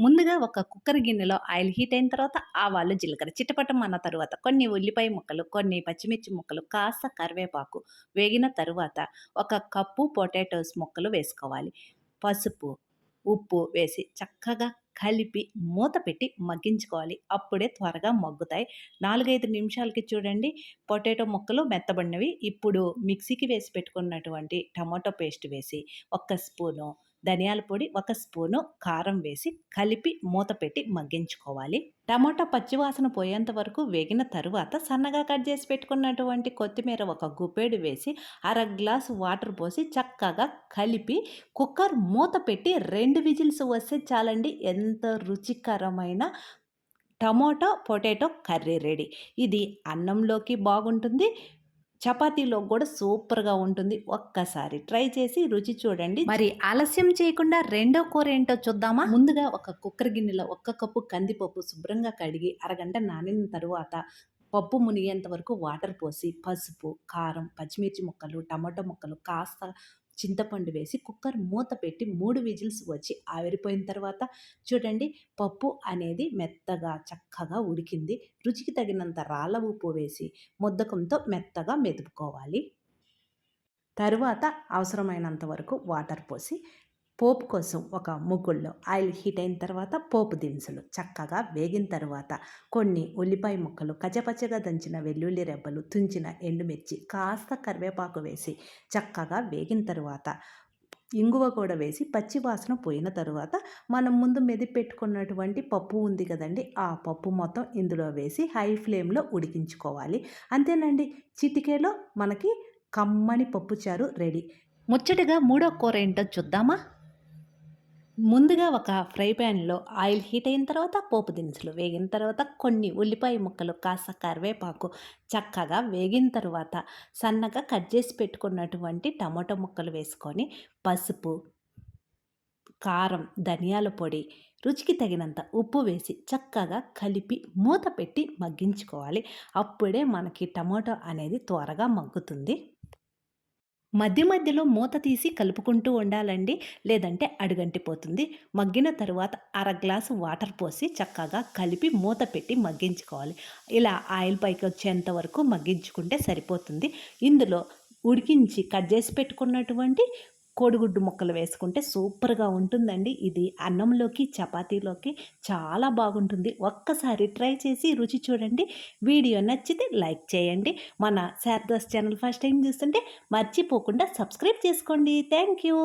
ముందుగా ఒక కుక్కర్ గిన్నెలో ఆయిల్ హీట్ అయిన తర్వాత ఆవాలు జీలకర్ర చిట్టపటం అన్న తర్వాత కొన్ని ఉల్లిపాయ ముక్కలు కొన్ని పచ్చిమిర్చి ముక్కలు కాస్త కరివేపాకు వేగిన తరువాత ఒక కప్పు పొటాటోస్ ముక్కలు వేసుకోవాలి. పసుపు ఉప్పు వేసి చక్కగా కలిపి మూత పెట్టి మగ్గించుకోవాలి. అప్పుడే త్వరగా మగ్గుతాయి. నాలుగైదు నిమిషాలకి చూడండి. పొటాటో ముక్కలు మెత్తబడినవి. ఇప్పుడు మిక్సీకి వేసి పెట్టుకున్నటువంటి టమాటో పేస్ట్ వేసి ఒక్క స్పూను ధనియాల పొడి ఒక స్పూను కారం వేసి కలిపి మూత పెట్టి మగ్గించుకోవాలి. టమాటా పచ్చివాసన పోయేంత వరకు వేగిన తరువాత సన్నగా కట్ చేసి పెట్టుకున్నటువంటి కొత్తిమీర ఒక గుప్పెడు వేసి అర గ్లాస్ వాటర్ పోసి చక్కగా కలిపి కుక్కర్ మూత పెట్టి రెండు విజిల్స్ వస్తే చాలండి ఎంత రుచికరమైన టమోటో పొటాటో కర్రీ రెడీ. ఇది అన్నంలోకి బాగుంటుంది చపాతీలో కూడా సూపర్గా ఉంటుంది. ఒక్కసారి ట్రై చేసి రుచి చూడండి. మరి ఆలస్యం చేయకుండా రెండో కూర ఏంటో చూద్దామా? ముందుగా ఒక కుక్కర్ గిన్నెలో ఒక్క కప్పు కందిపప్పు శుభ్రంగా కడిగి అరగంట నానిన తరువాత పప్పు మునిగేంత వరకు వాటర్ పోసి పసుపు కారం పచ్చిమిర్చి ముక్కలు టమాటో ముక్కలు కాస్త చింతపండు వేసి కుక్కర్ మూత పెట్టి మూడు విజిల్స్ వచ్చి ఆవిరిపోయిన తర్వాత చూడండి పప్పు అనేది మెత్తగా చక్కగా ఉడికింది. రుచికి తగినంత రాళ్ళ ఉప్పు వేసి ముద్దకంతో మెత్తగా మెదుపుకోవాలి. తరువాత అవసరమైనంత వరకు వాటర్ పోసి పోపు కోసం ఒక ముగ్గుల్లో ఆయిల్ హీట్ అయిన తర్వాత పోపు దినుసులు చక్కగా వేగిన తర్వాత కొన్ని ఉల్లిపాయ ముక్కలు కచ్చపచ్చగా దంచిన వెల్లుల్లి రెబ్బలు తుంచిన ఎండుమిర్చి కాస్త కరివేపాకు వేసి చక్కగా వేగిన తర్వాత ఇంగువ కూడా వేసి పచ్చి వాసన పోయిన తర్వాత మనం ముందు మెది పెట్టుకున్నటువంటి పప్పు ఉంది కదండి ఆ పప్పు మొత్తం ఇందులో వేసి హై ఫ్లేమ్లో ఉడికించుకోవాలి. అంతేనండి చిటికేలో మనకి కమ్మని పప్పుచారు రెడీ. ముచ్చటగా మూడో కూర ఏంటో చూద్దామా? ముందుగా ఒక ఫ్రై ప్యాన్లో ఆయిల్ హీట్ అయిన తర్వాత పోపు దినుసులు వేగిన తర్వాత కొన్ని ఉల్లిపాయ ముక్కలు కాస్త కరివేపాకు చక్కగా వేగిన తర్వాత సన్నగా కట్ చేసి పెట్టుకున్నటువంటి టమాటో ముక్కలు వేసుకొని పసుపు కారం ధనియాల పొడి రుచికి తగినంత ఉప్పు వేసి చక్కగా కలిపి మూత పెట్టి మగ్గించుకోవాలి. అప్పుడే మనకి టమాటో అనేది త్వరగా మగ్గుతుంది. మధ్య మధ్యలో మూత తీసి కలుపుకుంటూ ఉండాలండి. లేదంటే అడుగంటిపోతుంది. మగ్గిన తర్వాత అర గ్లాసు వాటర్ పోసి చక్కగా కలిపి మూత పెట్టి మగ్గించుకోవాలి. ఇలా ఆయిల్ పైకి వచ్చేంత వరకు మగ్గించుకుంటే సరిపోతుంది. ఇందులో ఉడికించి కట్ చేసి పెట్టుకున్నటువంటి కోడిగుడ్డు ముక్కలు వేసుకుంటే సూపర్గా ఉంటుందండి. ఇది అన్నంలోకి చపాతీలోకి చాలా బాగుంటుంది. ఒక్కసారి ట్రై చేసి రుచి చూడండి. వీడియో నచ్చితే లైక్ చేయండి. మన శారదాస్ ఛానల్ ఫస్ట్ టైం చూస్తుంటే మర్చిపోకుండా సబ్స్క్రైబ్ చేసుకోండి. Thank you